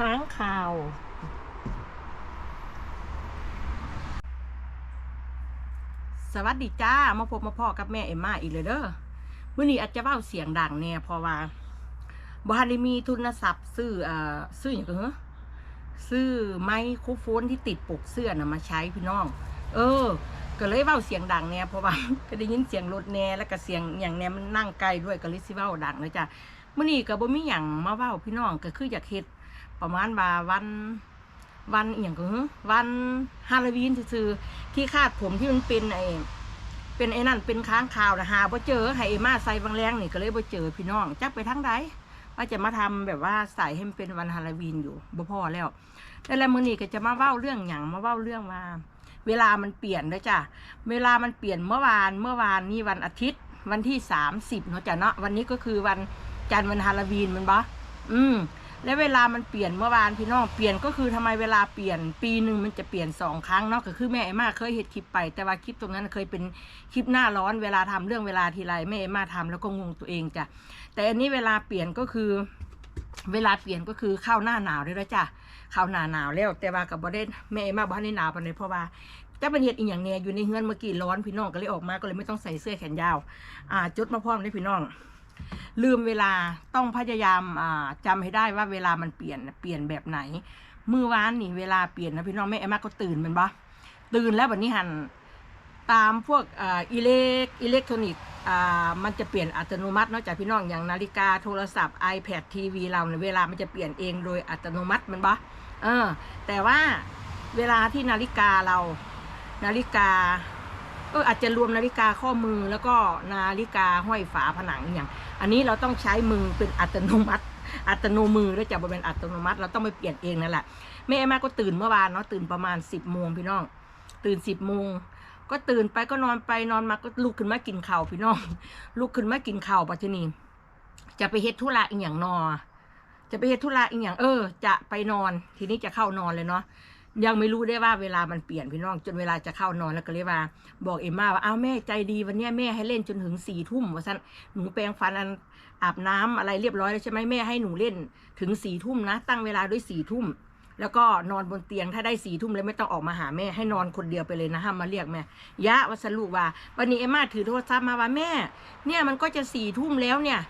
ค้างคาว สวัสดีจ้า มาพบมาพ่อกับแม่เอ็มมาอีกเลยเด้อมื่อนี้อาจจะเบ้าเสียงดังแน่เพราะว่าบ้านได้มีทุนทรัพย์ซื้อเอ่อซื้ออย่างเงี้ยซื้อไมโครโฟนที่ติดปกเสื้อนะมาใช้พี่น้อง เออ ก็เลยเบ้าเสียงดังแน่เพราะว่าก็ได้ยินเสียงรถแน่แล้วก็เสียงอย่างแน่มันนั่งไกลด้วยก็เลยสิเบ้าดังเลยจ้ะมื่อนี้ก็บ่มีหยังมาเบ้าพี่น้องก็คืออยากเฮ็ด ประมาณว่าวันวันเอหย่างก็คือวันฮาโลวีนซื่อที่คาดผมที่มันเป็นไอเป็นไอ้นั่นเป็นค้างคาวนะหาบ่เจอให้เอมาใส่บางแรงนี่ก็เลยบ่เจอพี่น้องจักไปทั้งใดว่าจะมาทำแบบว่าใส่ให้มันเป็นวันฮาโลวีนอยู่บ่พอแล้วแต่ละมื้อนี้ก็จะมาเว้าเรื่องหยังมาเว้าเรื่องว่าเวลามันเปลี่ยนแล้วจ้ะเวลามันเปลี่ยนเมื่อวานเมื่อวานนี่วันอาทิตย์วันที่สามสิบเนาะจ้ะเนาะวันนี้ก็คือวันจันทร์วันฮาโลวีนมันบ่อืม แล้วเวลามันเปลี่ยนเมื่อวานพี่น้องเปลี่ยนก็คือทำไมเวลาเปลี่ยนปีหนึ่งมันจะเปลี่ยนสองครั้งเนาะก็คือแม่เอมมาเคยเห็นคลิปไป แต่ว่าคลิปตรงนั้นเคยเป็นคลิปหน้าร้อนเวลาทำเรื่องเวลาทีไรแม่เอมมาทำแล้วก็งงตัวเองจ้ะแต่อันนี้เวลาเปลี่ยนก็คือ เวลาเปลี่ยนก็คือเข้าหน้าหนาวเลยแล้วจ้ะเข้าหน้าหนาวแล้ว แต่ว่ากับบอได้แม่เอมมาบ้านในหนาวปานใดเพราะว่าจะเป็นเหตุอีกอย่างเนี้ยอยู่ในเฮือนเมื่อกี้ร้อนพี่น้องก็เลยออกมาก็เลยไม่ต้องใส่เสื้อแขนยาว อ่าจุดมาพร้อมเลยพี่น้อง ลืมเวลาต้องพยายามอ่าจำให้ได้ว่าเวลามันเปลี่ยนเปลี่ยนแบบไหนเมื่อวานนี่เวลาเปลี่ยนนะพี่น้องแม่เอมมาก็ตื่นมันปะตื่นแล้ววันนี้หันตามพวกอ,อิเล็กอิเล็กทรอนิกส์มันจะเปลี่ยนอัตโนมัติเนอกจากพี่น้องอย่างนาฬิกาโทรศัพท์ iPad ทีวีเราเนี่ยเวลามันจะเปลี่ยนเองโดยอัตโนมัติมันปะเออแต่ว่าเวลาที่นาฬิกาเรานาฬิกา เอออาจจะรวมนาฬิกาข้อมือแล้วก็นาฬิกาห้อยฝาผนังอย่าง อันนี้เราต้องใช้มือเป็นอัตโนมัติ อัตโนมือด้วจะเป็นอัตโนมัติ เราต้องไปเปลี่ยนเองนั่นแหละแม่เอมมาก็ตื่นเมื่อวานเนาะตื่นประมาณสิบโมงพี่น้อง ตื่นสิบโมงก็ตื่นไปก็นอนไปนอนมาก็ลุกขึ้นมากินข้าวพี่น้องลุกขึ้นมากินข้าวปัจจุบันจะไปเฮ็ดธุระอีกอย่างนอ จะไปเฮ็ดธุระอีกอย่างเออ จะไปนอน ทีนี้จะเข้านอนเลยเนาะ ยังไม่รู้ได้ว่าเวลามันเปลี่ยนพี่น้อง จนเวลาจะเข้านอนแล้วก็เลยว่า บอกเอ็มมาว่าอ้าวแม่ใจดีวันนี้แม่ให้เล่นจนถึงสี่ทุ่มว่าสันหนูแปรงฟันอันอาบน้ำอะไรเรียบร้อยแล้วใช่ไหมแม่ให้หนูเล่นถึงสี่ทุ่มนะ ตั้งเวลาด้วยสี่ทุ่มแล้วก็นอนบนเตียงถ้าได้สี่ทุ่มแล้วไม่ต้องออกมาหาแม่ให้นอนคนเดียวไปเลยนะห้ามมาเรียกแม่ยะวัสรุว่า วันนี้เอ็มมาถือโทรศัพท์มาว่าแม่ เนี่ยมันก็จะสี่ทุ่มแล้วเนี่ย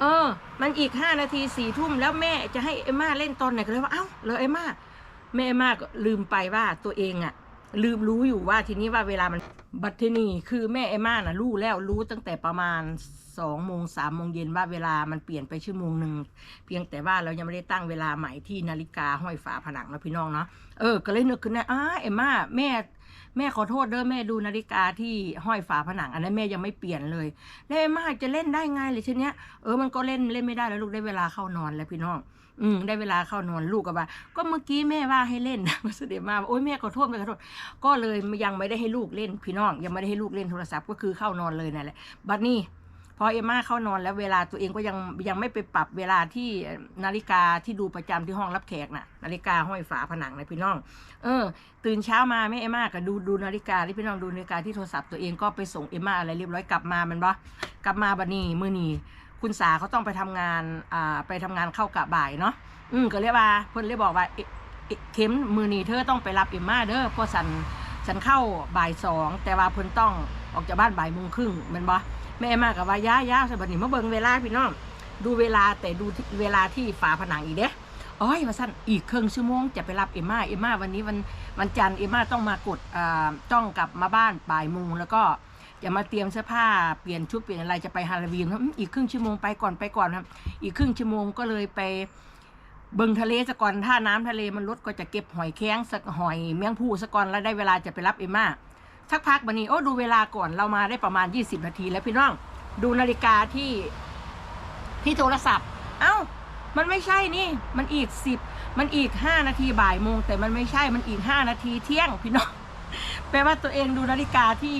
เออ มันอีกห้านาทีสี่ทุ่มแล้วแม่จะให้เอ็มมาเล่นตอนไหนก็เลยว่าเอ้าเหรอเอ็มมา แม่มากลืมไปว่าตัวเองอะลืมรู้อยู่ว่าทีนี้ว่าเวลามันบัตเทนีคือแม่เอมม่าน่ะรู้แล้วรู้ตั้งแต่ประมาณสองโมงสามโมงเย็นว่าเวลามันเปลี่ยนไปชั่วโมงหนึ่งเพียงแต่ว่าเรายังไม่ได้ตั้งเวลาใหม่ที่นาฬิกาห้อยฝาผนังนะพี่น้องเนาะเออก็เลยนึกขึ้นได้อ้าเอมม่าแม่ แม่ขอโทษเด้อแม่ดูนาฬิกาที่ห้อยฝาผนัง อันนั้นแม่ยังไม่เปลี่ยนเลยแล้วเอมม่าจะเล่นได้ไงเลยทีเนี้ยเออมันก็เล่นเล่นไม่ได้แล้วลูกได้เวลาเข้านอนแล้วพี่น้องอืมได้เวลาเข้านอนลูกก็ว่า ก็เมื่อกี้แม่ว่าให้เล่นมาเสด็จมาโอ้ยแม่ขอโทษแม่ขอโทษก็เลยยังไม่ได้ให้ลูกเล่นพี่น้องยังไม่ได้ให้ลูกเล่นโทรศัพท์ก็คือเข้านอนเลยนั่นแหละบัดนี้ พอเอมมาเข้านอนแล้วเวลาตัวเองก็ยังยังไม่ไปปรับเวลาที่นาฬิกาที่ดูประจำที่ห้องรับแขกน่ะ นาฬิกาห้อยฝาผนังนะพี่น้อง เออ ตื่นเช้ามาแม่เอมมาก็ดูดูนาฬิกาที่พี่น้องดูนาฬิกาที่โทรศัพท์ตัวเองก็ไปส่งเอมมาอะไรเรียบร้อยกลับมามันบ่กลับมาบัดนี้มื้อนี้คุณสาเขาต้องไปทำงานอ่าไปทำงานเข้ากะบ่ายเนาะอืมก็เรียกว่าเพิ่นเลยกบอกว่าเอเอเข็มมือนีเธอต้องไปรับเอมมาเด้อเพราะสันฉันเข้าบ่ายสองแต่ว่าเพิ่นต้องออกจากบ้านบ่ายโมงครึ่งมันบ่ แม่เอ็มมากับว่าย่าย่าสบัดนี้มาเบิ่งเวลาพี่น้องดูเวลาแต่ดูเวลาที่ฝาผนังอีกเด้อ้อยมาสั้นอีกครึ่งชั่วโมงจะไปรับเอ็มมาเอ็มมาวันนี้วันวันจันทร์เอ็มมาต้องมากดอ่าต้องกลับมาบ้านบ่ายโมงแล้วก็จะมาเตรียมเสื้อผ้าเปลี่ยนชุดเปลี่ยนอะไรจะไปฮาโลวีนครับอีกครึ่งชั่วโมงไปก่อนไปก่อนครับ อีกครึ่งชั่วโมงก็เลยไปเบิ่งทะเลสะก่อนถ้าน้ำทะเลมันลดก็จะเก็บหอยแข้งสักหอยเมียงผู้สะก่อนแล้วได้เวลาจะไปรับเอมมา สักพักบันนี้โอ้ดูเวลาก่อนเรามาได้ประมาณ 20 นาทีแล้วพี่น้อง ดูนาฬิกาที่ที่โทรศัพท์ เอ้า มันไม่ใช่นี่ มันอีกสิบมันอีกห้านาทีบ่ายโมงแต่มันไม่ใช่มันอีกห้านาทีเที่ยงพี่น้องแปลว่าตัวเองดูนาฬิกาที่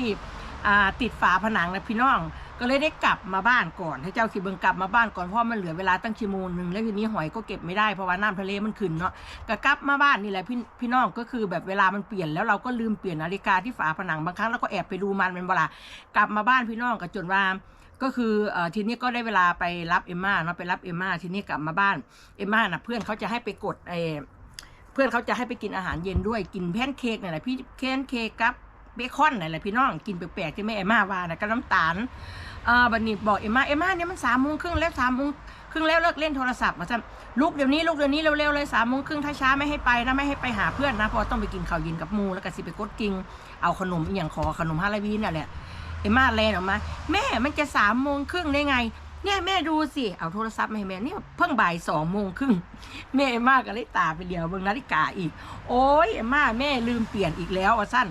ติดฝาผนังนะพี่น้อง ก็เลยได้กลับมาบ้านก่อนให้เจ้าสิเบิงกลับมาบ้านก่อนเพราะมันเหลือเวลาตั้งชั่วโมงหนึ่งแล้วทีนี้หอยก็เก็บไม่ได้เพราะว่าน้ำทะเลมันขึ้นเนาะก็กลับมาบ้านนี่แหละพี่พี่น้องก็คือแบบเวลามันเปลี่ยนแล้วเราก็ลืมเปลี่ยนนาฬิกาที่ฝาผนังบางครั้งเราก็แอบไปดูมันเป็นเวลากลับมาบ้านพี่น้องก็จนว่าก็คือทีนี้ก็ได้เวลาไปรับเอมม่าเนาะไปรับเอมม่าทีนี้กลับมาบ้านเอมม่าน่ะเพื่อนเขาจะให้ไปกดไอเพื่อนเขาจะให้ไปกินอาหารเย็นด้วยกินแพนเค้กนี่นแหละพี่แพนเค้กกับ เบคอนนี่นแหละพี่น้องกินแปลกๆที่แม่เอมม่าว่านะกับน้ำตาลอ่าบันนี้บอกเอมม่าเอมม่าเนี่ยมันสามโมงครึ่งแล้วสามโมงครึ่งแล้วเลิกเล่นโทรศัพท์มาสั่นลุกเดี๋ยวนี้ลุกเดี๋ยวนี้เร็วๆเลยสามโมงครึ่งถ้าช้าไม่ให้ไปนะไม่ให้ไปหาเพื่อนนะเพราะต้องไปกินข้าวเย็นกับมูแล้วก็สิไปกดกิงเอาขนมอย่างขอขนมฮาโลวีนน่ะแหละเอมมาแลนออกมา แม่มันจะสามโมงครึ่งได้ไงเนี่ยแม่ดูสิ เอาโทรศัพท์มาให้แม่นี่เพิ่งบ่ายสองโมงครึ่งแม่เอมาก็เลยตาไปเดียวเบิ่งนาฬิกาอีก โอ้ยเอมมาแม่ลืมเปลี่ยนอีกแล้วอะสั้น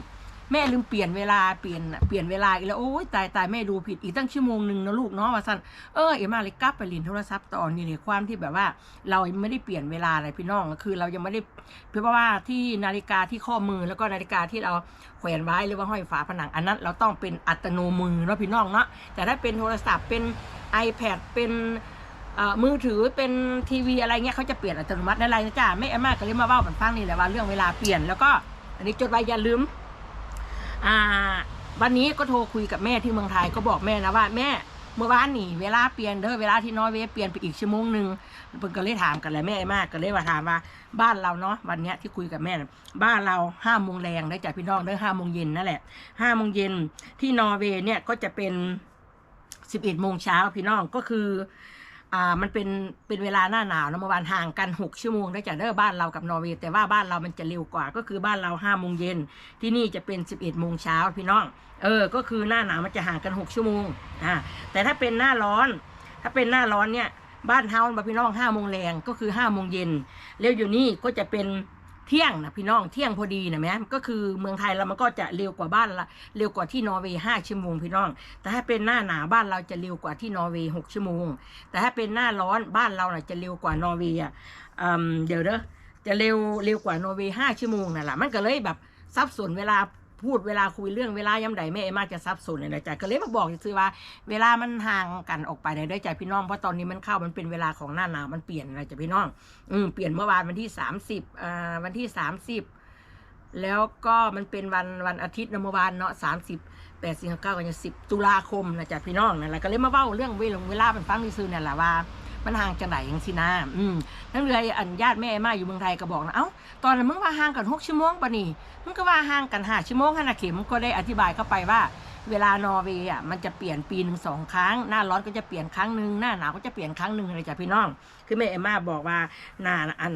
แม่ลืมเปลี่ยนเวลาเปลี่ยนเปลี่ยนเวลาอีกแล้วโอ้ยตายตายแม่ดูผิดอีกตั้งชั่วโมงหนึ่งนะลูกเนาะว่าสั้นเออเอ็มมาเลยกลับไปลินโทรศัพท์ต่อนนี้เนี่ยความที่แบบว่า เรายังไม่ได้เปลี่ยนเวลาอะไรพี่น้องคือ เรายังไม่ได้เพราะว่าที่นาฬิกาที่ข้อมือแล้วก็นาฬิกาที่เราแขวนไว้หรือว่าห้อยฝาผนังอันนั้น เราต้องเป็นอัตโนมือเนาะพี่น้องเนาะแต่ถ้าเป็นโทรศัพท์เป็น iPad เป็นมือถือเป็นทีวีอะไรเงี้ยเขาจะเปลี่ยนอัตโนมัติอะไรนะจ๊ะแม่แอมมาก็เลยมาเล่าปันฟังนี่แหละว่าเรื่องเวลาเปลี่ยนแล้วก็อันนี้จดไว้อย่าลืม อ่า วันนี้ก็โทรคุยกับแม่ที่เมืองไทยก็บอกแม่นะว่าแม่เมื่อวานนี่เวลาเปลี่ยนเด้อเวลาที่น้อร์เวย์เปลี่ยนไปอีกชั่วโมงหนึ่งเพิ่นก็เลยถามกันแหละแม่มากก็เลยว่าถามว่าบ้านเราเนาะวันเนี้ยที่คุยกับแม่ บ้านเราห้าโมงแรงได้จากพี่น้องเด้อห้าโมงเย็นนั่นแหละห้าโมงเย็นที่นอร์เวย์เนี่ยก็จะเป็นสิบเอ็ดโมงเช้าพี่น้องก็คือ อ่ามันเป็นเป็นเวลาหน้าหนาวนะเมื่อวานห่างกันหกชั่วโมงได้จากเด้อบ้านเรากับนอร์เวย์แต่ว่าบ้านเรามันจะเร็วกว่าก็คือบ้านเราห้าโมงเย็นที่นี่จะเป็นสิบเอ็ดโมงเช้าพี่น้อง เออ ก็คือหน้าหนาวมันจะห่างกันหกชั่วโมงอ่าแต่ถ้าเป็นหน้าร้อน ถ้าเป็นหน้าร้อนเนี่ยบ้านเฮาบพี่น้องห้าโมงแรงก็คือห้าโมงเย็นแล้วอยู่นี่ก็จะเป็น เที่ยงนะพี่น้องเที่ยงพอดีนะแม่ก็คือเมืองไทยเรามันก็จะเร็วกว่าบ้านละเร็วกว่าที่นอร์เวย์ห้าชั่วโมงพี่น้อง แต่ถ้าเป็นหน้าหนาวบ้านเราจะเร็วกว่าที่นอร์เวย์หกชั่วโมง แต่ถ้าเป็นหน้าร้อนบ้านเราน่ะจะเร็วกว่านอร์เวย์อะเดี๋ยวเด้อจะเร็วเร็วกว่านอร์เวย์ห้าชั่วโมงน่ะแหละมันก็เลยแบบซับส่วนเวลา พูดเวลาคุยเรื่องเวลาย้ำใดแม่เอมาจะซับซ้อนในใจก็เลยมาบอกซื้อว่า เวลามันห่างกันออกไปในได้ใจพี่น้องเพราะตอนนี้มันเข้ามันเป็นเวลาของหน้าหนาวมันเปลี่ยนอะไรจ้ะพี่น้อง อืมเปลี่ยนเมื่อวานวันที่สามสิบอ่าวันที่สามสิบแล้วก็มันเป็นวันวันอาทิตย์นะเมื่อวานเนาะสามสิบแปดสิบเก้ากันสิบตุลาคมนะจ๊ะพี่น้องนั่นแหละก็เลยมาเบ้าเรื่องเวลาเวลาเป็นฟังที่ซื้อเนี่ยแหละว่า มันห่างจากไหนยังสินะอืมทั้งเรืออันญาติแม่มาอยู่เมืองไทยก็บอกนะเอ้าตอนนั้นมึงว่าห่างกันหกชั่วโมงปะนี่มึงก็ว่าห่างกันห้าชั่วโมงฮะนะเข็มก็ได้อธิบายเข้าไปว่าเวลานอร์เวย์อะมันจะเปลี่ยนปีหนึ่งสองครั้ง หน้าร้อนก็จะเปลี่ยนครั้งหนึ่งหน้าหนาวก็จะเปลี่ยนครั้งหนึ่งเลยจ้ะพี่น้อง คือแม่เอมมาบอกว่าหน้าอัน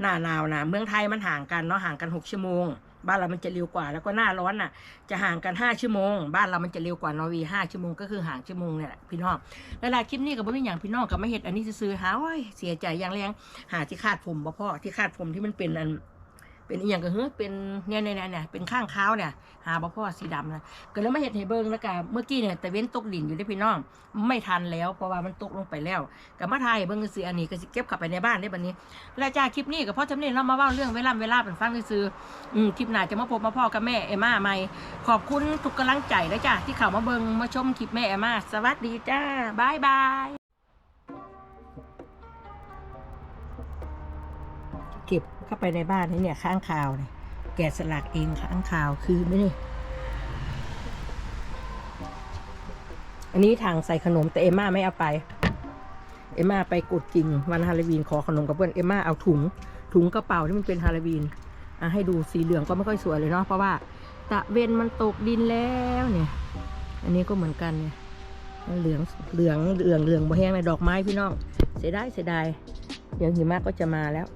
หน้าหนาวนะเมืองไทยมันห่างกันเนาะห่างกันหกชั่วโมง บ้านเรามันจะเร็วกว่า แล้วก็หน้าร้อนน่ะ จะห่างกันห้าชั่วโมง บ้านเรามันจะเร็วกว่านอร์เวย์ห้าชั่วโมงก็คือห่างชั่วโมงเนี่ยแหละพี่น้องเวลาคลิปนี้กับบ่มีอย่างพี่น้องกับไม่เห็ดอันนี้ซื้อหาโอ้ยเสียใจอย่างแรงหาที่คาดผมบ่พ่อที่คาดผมที่มันเป็นอัน เป็นอีหยังก็เฮ้ยเป็นเนี่ยเนี่ยเนี่ยเป็นข้างเท้าเนี่ย หาบ่พ่อสีดำนะก็แล้วมาเห็ดให้เบิ่งแล้วก็เมื่อกี้เนี่ยแต่เว้นตกดินอยู่ได้พี่น้อง ไม่ทันแล้วเพราะว่ามันตกลงไปแล้วกับมาไทยเบิ่งซื้ออันนี้ก็สิเก็บข้าไปในบ้านได้บัดนี้ แล้วจ้าคลิปนี้ก็เพราะจำเนี่ยเรามาเว้าเรื่องเวลาเวลาเป็นฟังซื้ออืมคลิปหน้าจะมาพบมาพ่อกับแม่เอม่าใหม่ขอบคุณทุกกำลังใจนะจ้าที่เข้ามาเบิ่งมาชมคลิปแม่เอม่าสวัสดีจ้าบายบาย เก็บเข้าไปในบ้านนี่เนี่ยข้างคาวเนี่ยแกะสลักเองข้างคาวคือไม่นี่อันนี้ถังใส่ขนมแต่เอมม่าไม่เอาไป เอมม่าไปกดจริงวันฮาโลวีนขอขนมกับเพื่อนเอมม่าเอาถุง ถุงกระเป๋าที่มันเป็นฮาโลวีนอะให้ดูสีเหลืองก็ไม่ค่อยสวยเลยเนาะเพราะว่าตะเวนมันตกดินแล้วเนี่ย อันนี้ก็เหมือนกันเนี่ยเหลืองเหลืองเหลืองเหลืองบ่แห้งเลยดอกไม้พี่น้องเสียดายเสียดายเดี๋ยวหิมะก็จะมาแล้ว